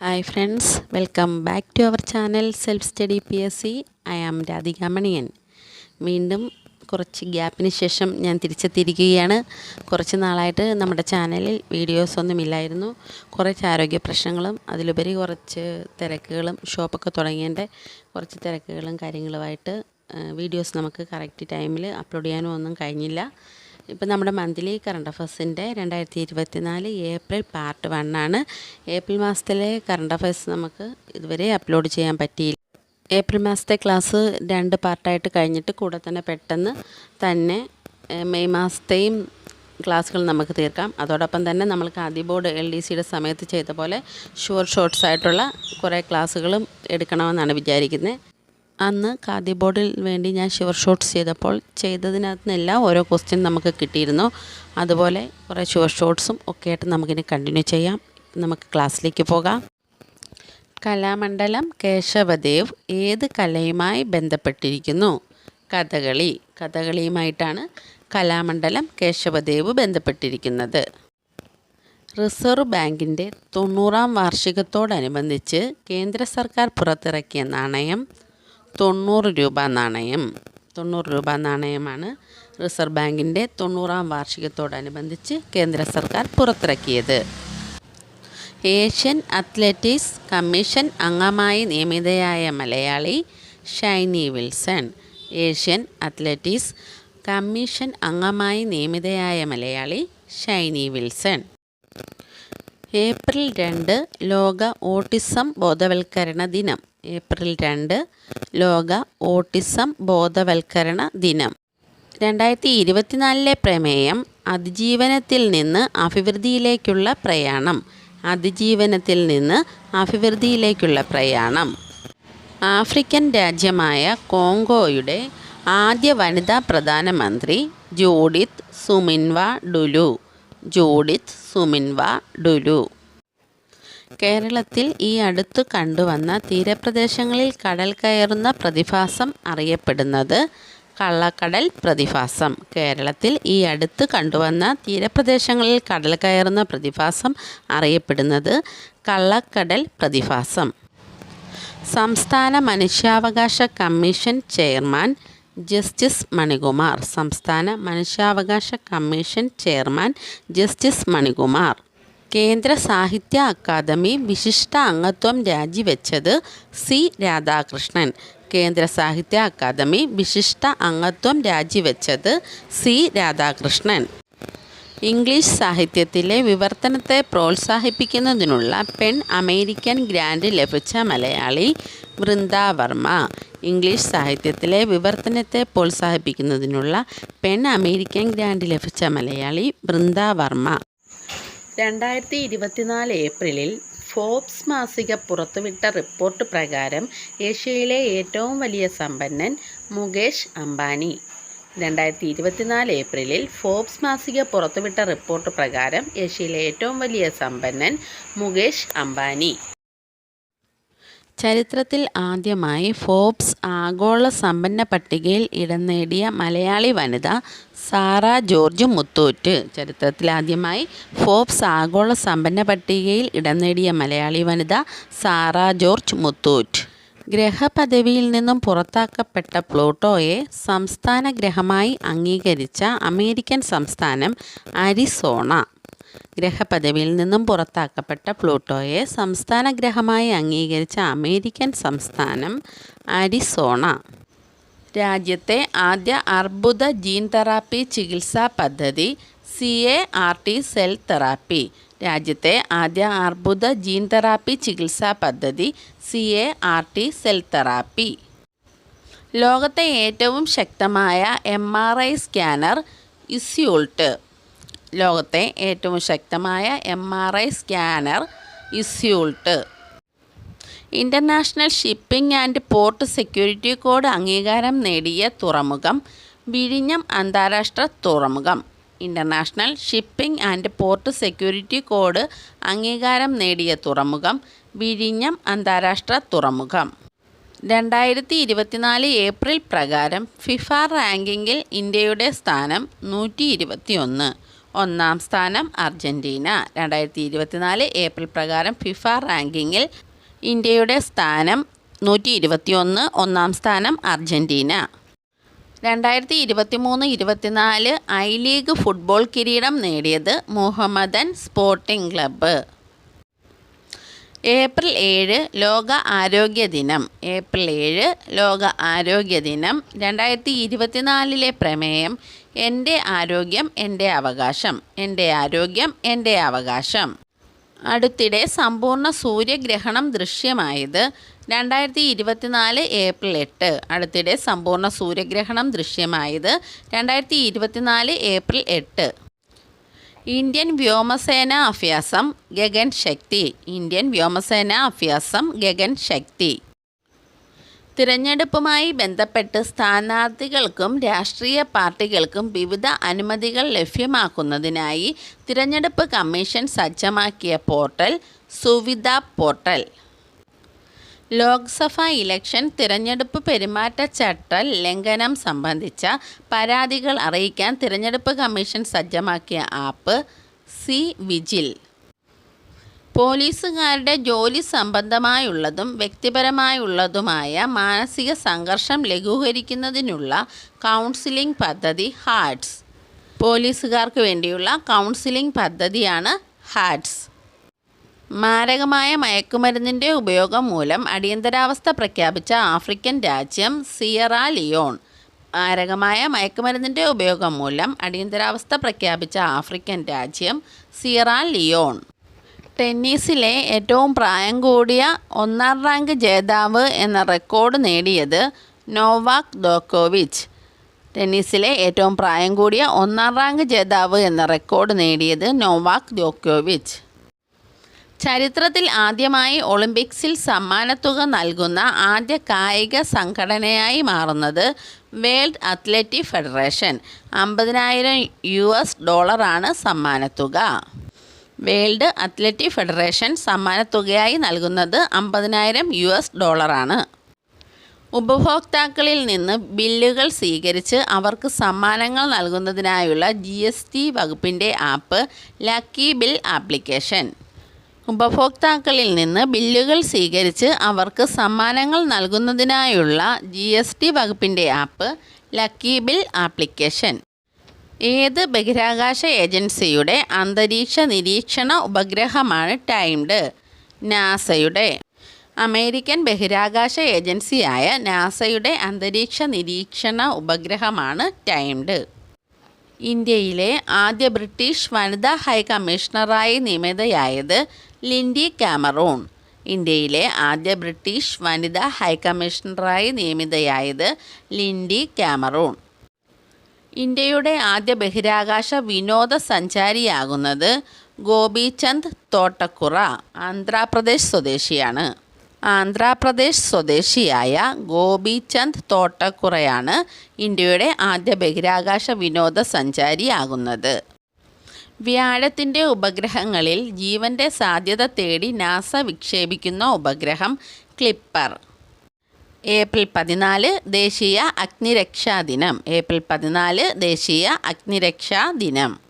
Hi friends welcome back to our channel self study P S C I am Radhika വീണ്ടും കുറച്ച് ഗ്യാപ്പിന് ശേഷം ഞാൻ തിരിച്ചെത്തിയിരിക്കുകയാണ്. കുറച്ച് നാളായിട്ട് നമ്മുടെ ചാനലിൽ വീഡിയോസ് ഒന്നുമില്ലായിരുന്നു കുറച്ച് ആരോഗ്യ പ്രശ്നങ്ങളും അതിലുപരി കുറച്ച് തിരക്കുകളും ഷോപ്പൊക്കെ തുടങ്ങിയതിന്റെ കുറച്ച് തിരക്കുകളും കാര്യങ്ങളുമായിട്ട് വീഡിയോസ് നമുക്ക് കറക്റ്റ് ടൈമിൽ അപ്ലോഡ് ചെയ്യാനും ഒന്നും കഴിഞ്ഞില്ല. ഇപ്പം നമ്മുടെ മന്ത്ലി കറണ്ട് അഫേഴ്സിന്റെ രണ്ടായിരത്തി ഇരുപത്തി നാല് ഏപ്രിൽ പാർട്ട് വൺ ആണ്. ഏപ്രിൽ മാസത്തിലെ കറണ്ട് അഫയേഴ്സ് നമുക്ക് ഇതുവരെ അപ്ലോഡ് ചെയ്യാൻ പറ്റിയില്ല. ഏപ്രിൽ മാസത്തെ ക്ലാസ് രണ്ട് പാർട്ടായിട്ട് കഴിഞ്ഞിട്ട് കൂടെ തന്നെ പെട്ടെന്ന് തന്നെ മെയ് മാസത്തെയും ക്ലാസ്സുകൾ നമുക്ക് തീർക്കാം. അതോടൊപ്പം തന്നെ നമ്മൾക്ക് ആദ്യ ബോർഡ് എൽ ഡി സിയുടെ സമയത്ത് ചെയ്ത പോലെ ഷുവർ ഷോർട്സ് ആയിട്ടുള്ള കുറേ ക്ലാസ്സുകളും എടുക്കണമെന്നാണ് വിചാരിക്കുന്നത്. അന്ന് ഖാദി ബോർഡിൽ വേണ്ടി ഞാൻ ഷുവർ ഷോട്ട്സ് ചെയ്തപ്പോൾ ചെയ്തതിനകത്ത് നിന്നെല്ലാം ഓരോ ക്വസ്റ്റ്യൻ നമുക്ക് കിട്ടിയിരുന്നു. അതുപോലെ കുറേ ഷുവർ ഷോട്ട്സും ഒക്കെ ആയിട്ട് നമുക്കിനി കണ്ടിന്യൂ ചെയ്യാം. നമുക്ക് ക്ലാസ്സിലേക്ക് പോകാം. കലാമണ്ഡലം കേശവദേവ് ഏത് കലയുമായി ബന്ധപ്പെട്ടിരിക്കുന്നു? കഥകളി. കഥകളിയുമായിട്ടാണ് കലാമണ്ഡലം കേശവദേവ് ബന്ധപ്പെട്ടിരിക്കുന്നത്. റിസർവ് ബാങ്കിന്റെ തൊണ്ണൂറാം വാർഷികത്തോടനുബന്ധിച്ച് കേന്ദ്ര സർക്കാർ പുറത്തിറക്കിയ നാണയം തൊണ്ണൂറ് രൂപ നാണയം. തൊണ്ണൂറ് രൂപ നാണയമാണ് റിസർവ് ബാങ്കിന്റെ തൊണ്ണൂറാം വാർഷികത്തോടനുബന്ധിച്ച് കേന്ദ്ര സർക്കാർ പുറത്തിറക്കിയത്. ഏഷ്യൻ അത്ലറ്റിക്സ് കമ്മീഷൻ അംഗമായി നിയമിതയായ Malayali Shiny Wilson Asian athletics commission അംഗമായി നിയമിതയായ മലയാളി ഷൈനി വിൽസൺ. ഏപ്രിൽ രണ്ട് ലോക ഓട്ടിസം ബോധവൽക്കരണ ദിനം. ഏപ്രിൽ രണ്ട് ലോക ഓട്ടിസം ബോധവൽക്കരണ ദിനം. രണ്ടായിരത്തി ഇരുപത്തിനാലിലെ പ്രമേയം അതിജീവനത്തിൽ നിന്ന് അഭിവൃദ്ധിയിലേക്കുള്ള പ്രയാണം. അതിജീവനത്തിൽ നിന്ന് അഭിവൃദ്ധിയിലേക്കുള്ള പ്രയാണം. ആഫ്രിക്കൻ രാജ്യമായ കോങ്കോയുടെ ആദ്യ വനിതാ പ്രധാനമന്ത്രി ജൂഡിത്ത് സുമിൻവ ഡുലു. ജൂഡിത്ത് സുമിൻവ ഡുലു. കേരളത്തിൽ ഈ അടുത്ത് കണ്ടുവന്ന തീരപ്രദേശങ്ങളിൽ കടൽ കയറുന്ന പ്രതിഭാസം അറിയപ്പെടുന്നത് കള്ളക്കടൽ പ്രതിഭാസം. കേരളത്തിൽ ഈ അടുത്ത് കണ്ടുവന്ന തീരപ്രദേശങ്ങളിൽ കടൽ കയറുന്ന പ്രതിഭാസം അറിയപ്പെടുന്നത് കള്ളക്കടൽ പ്രതിഭാസം. സംസ്ഥാന മനുഷ്യാവകാശ കമ്മീഷൻ ചെയർമാൻ ജസ്റ്റിസ് മണികുമാർ. സംസ്ഥാന മനുഷ്യാവകാശ കമ്മീഷൻ ചെയർമാൻ ജസ്റ്റിസ് മണികുമാർ. കേന്ദ്ര സാഹിത്യ അക്കാദമി വിശിഷ്ട അംഗത്വം രാജിവെച്ചത് സി രാധാകൃഷ്ണൻ. കേന്ദ്ര സാഹിത്യ അക്കാദമി വിശിഷ്ട അംഗത്വം രാജിവെച്ചത് സി രാധാകൃഷ്ണൻ. ഇംഗ്ലീഷ് സാഹിത്യത്തിലെ വിവർത്തനത്തെ പ്രോത്സാഹിപ്പിക്കുന്നതിനുള്ള പെൺ അമേരിക്കൻ ഗ്രാൻഡ് ലഭിച്ച മലയാളി വൃന്ദാവർമ്മ ഇംഗ്ലീഷ് സാഹിത്യത്തിലെ വിവർത്തനത്തെ പ്രോത്സാഹിപ്പിക്കുന്നതിനുള്ള പെൺ അമേരിക്കൻ ഗ്രാൻഡ് ലഭിച്ച മലയാളി വൃന്ദാവർമ്മ രണ്ടായിരത്തി ഇരുപത്തിനാല് ഏപ്രിലിൽ ഫോബ്സ് മാസിക പുറത്തുവിട്ട റിപ്പോർട്ട് പ്രകാരം ഏഷ്യയിലെ ഏറ്റവും വലിയ സമ്പന്നൻ മുകേഷ് അംബാനി. രണ്ടായിരത്തി ഇരുപത്തിനാല് ഏപ്രിലിൽ ഫോബ്സ് മാസിക പുറത്തുവിട്ട റിപ്പോർട്ട് പ്രകാരം ഏഷ്യയിലെ ഏറ്റവും വലിയ സമ്പന്നൻ മുകേഷ് അംബാനി. ചരിത്രത്തിൽ ആദ്യമായി ഫോബ്സ് ആഗോള സമ്പന്ന പട്ടികയിൽ ഇടം നേടിയ മലയാളി വനിത സാറ ജോർജ് മുത്തൂറ്റ്. ചരിത്രത്തിൽ ആദ്യമായി ഫോബ്സ് ആഗോള സമ്പന്ന പട്ടികയിൽ ഇടം നേടിയ മലയാളി വനിത സാറ ജോർജ് മുത്തൂറ്റ്. ഗ്രഹപദവിയിൽ നിന്നും പുറത്താക്കപ്പെട്ട പ്ലൂട്ടോയെ സംസ്ഥാന ഗ്രഹമായി അംഗീകരിച്ച അമേരിക്കൻ സംസ്ഥാനം അരിസോണ. ഗ്രഹപദവിയിൽ നിന്നും പുറത്താക്കപ്പെട്ട പ്ലൂട്ടോയെ സംസ്ഥാന ഗ്രഹമായി അംഗീകരിച്ച അമേരിക്കൻ സംസ്ഥാനം അരിസോണ. രാജ്യത്തെ ആദ്യ അർബുദ ജീൻ തെറാപ്പി ചികിത്സാ പദ്ധതി C A R T cell therapy. രാജ്യത്തെ ആദ്യ അർബുദ ജീൻ തെറാപ്പി ചികിത്സാ പദ്ധതി C A R T cell therapy. ലോകത്തെ ഏറ്റവും ശക്തമായ M R I scanner Iseult. ലോകത്തെ ഏറ്റവും ശക്തമായ M R I scanner Iseult international shipping and port security code അംഗീകാരം നേടിയ തുറമുഖം വിഴിഞ്ഞം അന്താരാഷ്ട്ര തുറമുഖം. International shipping and port security code അംഗീകാരം നേടിയ തുറമുഖം വിഴിഞ്ഞം അന്താരാഷ്ട്ര തുറമുഖം. രണ്ടായിരത്തി ഇരുപത്തിനാല് ഏപ്രിൽ പ്രകാരം ഫിഫ റാങ്കിങ്ങിൽ ഇന്ത്യയുടെ സ്ഥാനം നൂറ്റി ഇരുപത്തി ഒന്ന് സ്ഥാനം അർജന്റീന രണ്ടായിരത്തി ഇരുപത്തിനാല് ഏപ്രിൽ പ്രകാരം ഫിഫ റാങ്കിങ്ങിൽ ഇന്ത്യയുടെ സ്ഥാനം നൂറ്റി ഇരുപത്തിയൊന്ന് ഒന്നാം സ്ഥാനം അർജന്റീന രണ്ടായിരത്തി ഇരുപത്തി മൂന്ന് ഇരുപത്തിനാല് ഐ ലീഗ് ഫുട്ബോൾ കിരീടം നേടിയത് മുഹമ്മദൻ സ്പോർട്ടിംഗ് ക്ലബ്ബ്. ഏപ്രിൽ ഏഴ് ലോക ആരോഗ്യ ദിനം. ഏപ്രിൽ ഏഴ് ലോക ആരോഗ്യ ദിനം. രണ്ടായിരത്തി ഇരുപത്തിനാലിലെ പ്രമേയം എന്റെ ആരോഗ്യം എന്റെ അവകാശം. എന്റെ ആരോഗ്യം എന്റെ അവകാശം. അടുത്തിടെ സമ്പൂർണ സൂര്യഗ്രഹണം ദൃശ്യമായത് രണ്ടായിരത്തി ഇരുപത്തിനാല് ഏപ്രിൽ എട്ട്. അടുത്തിടെ സമ്പൂർണ സൂര്യഗ്രഹണം ദൃശ്യമായത് രണ്ടായിരത്തി ഇരുപത്തിനാല് ഏപ്രിൽ എട്ട്. ഇന്ത്യൻ വ്യോമസേന അഭ്യാസം ഗഗൻ ശക്തി. ഇന്ത്യൻ വ്യോമസേന അഭ്യാസം ഗഗൻ ശക്തി. തിരഞ്ഞെടുപ്പുമായി ബന്ധപ്പെട്ട് സ്ഥാനാർത്ഥികൾക്കും രാഷ്ട്രീയ പാർട്ടികൾക്കും വിവിധ അനുമതികൾ ലഭ്യമാക്കുന്നതിനായി തിരഞ്ഞെടുപ്പ് കമ്മീഷൻ സജ്ജമാക്കിയ portal Suvidha portal. Lok Sabha election തിരഞ്ഞെടുപ്പ് പെരുമാറ്റച്ചട്ട ലംഘനം സംബന്ധിച്ച പരാതികൾ അറിയിക്കാൻ തിരഞ്ഞെടുപ്പ് കമ്മീഷൻ സജ്ജമാക്കിയ ആപ്പ് സി വിജിൽ. പോലീസുകാരുടെ ജോലി സംബന്ധമായുള്ളതും വ്യക്തിപരമായുള്ളതുമായ മാനസിക സംഘർഷം ലഘൂകരിക്കുന്നതിനുള്ള കൗൺസിലിംഗ് പദ്ധതി ഹാർട്സ്. പോലീസുകാർക്ക് വേണ്ടിയുള്ള കൗൺസിലിംഗ് പദ്ധതിയാണ് ഹാർട്സ്. മാരകമായ മയക്കുമരുന്നിന്റെ ഉപയോഗം മൂലം അടിയന്തരാവസ്ഥ പ്രഖ്യാപിച്ച ആഫ്രിക്കൻ രാജ്യം സിയറ ലിയോൺ. മാരകമായ മയക്കുമരുന്നിന്റെ ഉപയോഗം മൂലം അടിയന്തരാവസ്ഥ പ്രഖ്യാപിച്ച ആഫ്രിക്കൻ രാജ്യം സിയറ ലിയോൺ. ടെന്നീസിലെ ഏറ്റവും പ്രായം കൂടിയ ഒന്നാം റാങ്ക് ജേതാവ് എന്ന റെക്കോർഡ് നേടിയത് നോവാക് ദോക്കോവിച്ച്. ടെന്നീസിലെ ഏറ്റവും പ്രായം കൂടിയ ഒന്നാം റാങ്ക് ജേതാവ് എന്ന റെക്കോർഡ് നേടിയത് നോവാക് ദോക്കോവിച്ച്. ചരിത്രത്തിൽ ആദ്യമായി ഒളിമ്പിക്സിൽ സമ്മാനത്തുക നൽകുന്ന ആദ്യ കായിക സംഘടനയായി മാറുന്നത് വേൾഡ് അത്ലറ്റിക് ഫെഡറേഷൻ. അമ്പതിനായിരം യു എസ് ഡോളറാണ് സമ്മാനത്തുക. വേൾഡ് അത്ലറ്റിക് ഫെഡറേഷൻ സമ്മാനത്തുകയായി നൽകുന്നത് അമ്പതിനായിരം യു എസ് ഡോളറാണ്. ഉപഭോക്താക്കളിൽ നിന്ന് ബില്ലുകൾ സ്വീകരിച്ച് അവർക്ക് സമ്മാനങ്ങൾ നൽകുന്നതിനായുള്ള ജി എസ് ടി വകുപ്പിന്റെ ആപ്പ് ലക്കി ബിൽ ആപ്ലിക്കേഷൻ. ഉപഭോക്താക്കളിൽ നിന്ന് ബില്ലുകൾ സ്വീകരിച്ച് അവർക്ക് സമ്മാനങ്ങൾ നൽകുന്നതിനായുള്ള ജി എസ് ടി വകുപ്പിന്റെ ആപ്പ് ലക്കി ബിൽ ആപ്ലിക്കേഷൻ. ഏത് ബഹിരാകാശ ഏജൻസിയുടെ അന്തരീക്ഷ നിരീക്ഷണ ഉപഗ്രഹമാണ് ടൈംഡ്? നാസയുടെ. അമേരിക്കൻ ബഹിരാകാശ ഏജൻസിയായ നാസയുടെ അന്തരീക്ഷ നിരീക്ഷണ ഉപഗ്രഹമാണ് ടൈംഡ്. ഇന്ത്യയിലെ ആദ്യ ബ്രിട്ടീഷ് വനിതാ ഹൈക്കമ്മീഷണറായി നിയമിതയായത് ലിൻഡി കാമറൂൺ. ഇന്ത്യയിലെ ആദ്യ ബ്രിട്ടീഷ് വനിതാ ഹൈക്കമ്മീഷണറായി നിയമിതയായത് ലിൻഡി കാമറൂൺ. ഇന്ത്യയുടെ ആദ്യ ബഹിരാകാശ വിനോദസഞ്ചാരിയാകുന്നത് ഗോപിചന്ദ് തോട്ടക്കുറ ആന്ധ്രാപ്രദേശ് സ്വദേശിയാണ്. ആന്ധ്രാപ്രദേശ് സ്വദേശിയായ ഗോപിചന്ദ് തോട്ടക്കുറയാണ് ഇന്ത്യയുടെ ആദ്യ ബഹിരാകാശ വിനോദസഞ്ചാരിയാകുന്നത്. വ്യാഴത്തിന്റെ ഉപഗ്രഹങ്ങളിൽ ജീവന്റെ സാധ്യത തേടി നാസ വിക്ഷേപിക്കുന്ന ഉപഗ്രഹം ക്ലിപ്പർ. ഏപ്രിൽ പതിനാല് ദേശീയ അഗ്നിരക്ഷാ ദിനം. ഏപ്രിൽ പതിനാല് ദേശീയ അഗ്നിരക്ഷാ ദിനം.